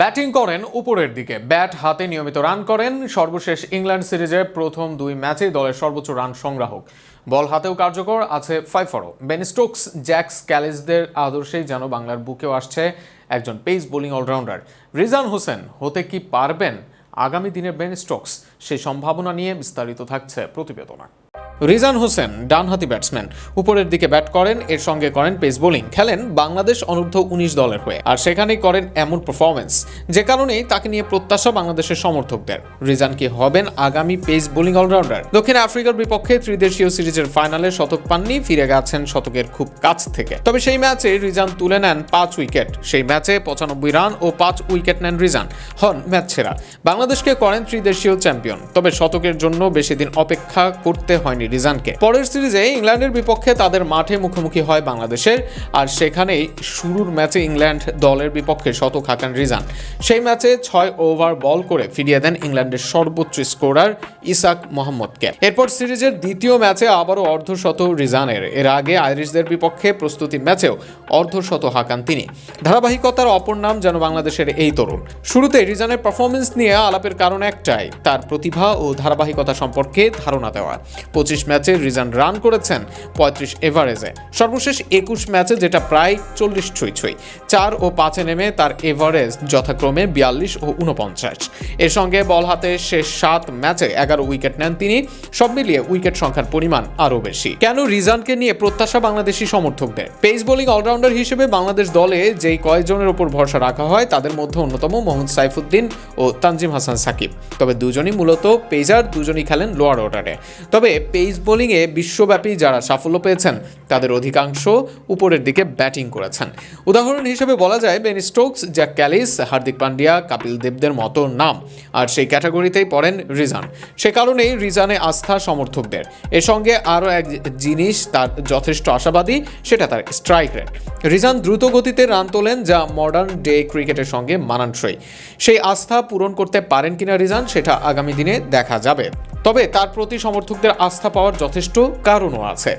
Batting করেন উপরের দিকে। ব্যাট হাতে নিয়মিত রান করেন। সর্বশেষ ইংল্যান্ড সিরিজের প্রথম দুই ম্যাচেই দলের সর্বোচ্চ রান সংগ্রাহক। বল হাতেও কার্যকর আছে ফাইফারও। বেন স্টোকস জ্যাক্স ক্যালিসদের আদর্শেই যেন বাংলার বুকেও আসছে একজন pace bowling allrounder. Rizan Hossain, হতে কি পারবেন? আগামী দিনের বেন স্টোকস, সেই সম্ভাবনা নিয়ে বিস্তারিত থাকছে প্রতিবেদনা। রিজান হোসেন, ডানহাতি ব্যাটসম্যান। উপরের দিকে ব্যাট করেন, এর সঙ্গে করেন পেস বোলিং। খেলেন বাংলাদেশ অনূর্ধ্ব উনিশ দলের হয়ে। আর সেখানেই করেন এমন পারফরমেন্স যে কারণেই তাকে নিয়ে প্রত্যাশা বাংলাদেশের সমর্থকদের। রিজান কি হবেন আগামী পেস বোলিং অলরাউন্ডার? দক্ষিণ আফ্রিকার বিপক্ষে ত্রিদেশীয় সিরিজের ফাইনালে শতক পাননি, ফিরে গেছেন শতকের খুব কাছ থেকে। তবে সেই ম্যাচে রিজান তুলে নেন পাঁচ উইকেট। সেই ম্যাচে পঁচানব্বই রান ও পাঁচ উইকেট নেন রিজান। হন ম্যাচ সেরা। বাংলাদেশকে করেন ত্রিদেশীয় চ্যাম্পিয়ন। তবে শতকের জন্য বেশি দিন অপেক্ষা করতে হয়নি রিজানকে। পরের সিরিজে ইংল্যান্ডের বিপক্ষে তাদের মাঠে মুখোমুখি হয় বাংলাদেশের, আর সেখানেই শুরুর ম্যাচে ইংল্যান্ড দলের বিপক্ষে শতক হাঁকান রিজান। সেই ম্যাচে ছয় ওভার বল করে ফিরিয়ে দেন ইংল্যান্ডের সর্বোচ্চ স্কোরার ইসাক মোহাম্মদকে। এরপর সিরিজের দ্বিতীয় ম্যাচে আবারও অর্ধশত রিজানের। এর আগে আইরিশদের বিপক্ষে প্রস্তুতি ম্যাচেও অর্ধশত হাঁকান তিনি। ধারাবাহিকতার অপর নাম যেন বাংলাদেশের এই তরুণ। শুরুতে রিজানের পারফরমেন্স নিয়ে আলাপের কারণ একটাই, তার প্রতিভা ও ধারাবাহিকতা সম্পর্কে ধারণা দেওয়া। পঁচিশ ম্যাচে রিজান রান করেছেন পঁয়ত্রিশ এভারেজে। সর্বশেষ একুশ ম্যাচে যেটা প্রায় চল্লিশ ছুঁই ছুঁই। চার ও পাঁচে নেমে তার এভারেজ যথাক্রমে বিয়াল্লিশ ও উনপঞ্চাশ এর সঙ্গে বল হাতে শেষ সাত ম্যাচে এগারো উইকেট নেন তিনি। সব মিলিয়ে উইকেট সংখ্যার পরিমাণ আরও বেশি। কেন রিজানকে নিয়ে প্রত্যাশা বাংলাদেশি সমর্থকদের? পেস বোলিং অলরাউন্ডার হিসেবে বাংলাদেশ দলে যেই কয়েকজনের ওপর ভরসা রাখা হয়, তাদের মধ্যে অন্যতম মোহাম্মদ সাইফুদ্দিন ও তানজিম হাসান সাকিব। তবে দুজনই মূলত পেজার দুজনই খেলেন লোয়ার অর্ডারে। তবে পেস বোলিংয়ে বিশ্বব্যাপী যারা সাফল্য পেয়েছেন, তাদের অধিকাংশ উপরের দিকে ব্যাটিং করেছেন। উদাহরণ হিসেবে বলা যায়, Ben Stokes, Jacques Kallis, Hardik Pandya, Kapil দেবদের মতো নাম। আর সেই ক্যাটাগরিতেই পড়েন রিজান। সে কারণেই রিজানে আস্থা সমর্থকদের। এর সঙ্গে আরও এক জিনিস তার যথেষ্ট আশাবাদী, সেটা তার স্ট্রাইক রেট। রিজান দ্রুত গতিতে রান তোলেন, যা মডার্ন ডে ক্রিকেটের সঙ্গে মানানসই। সেই আস্থা পূরণ করতে পারেন কিনা রিজান, সেটা আগামী দিনে দেখা যাবে। তবে তার প্রতি সমর্থকদের আস্থা পাওয়ার যথেষ্ট কারণও আছে।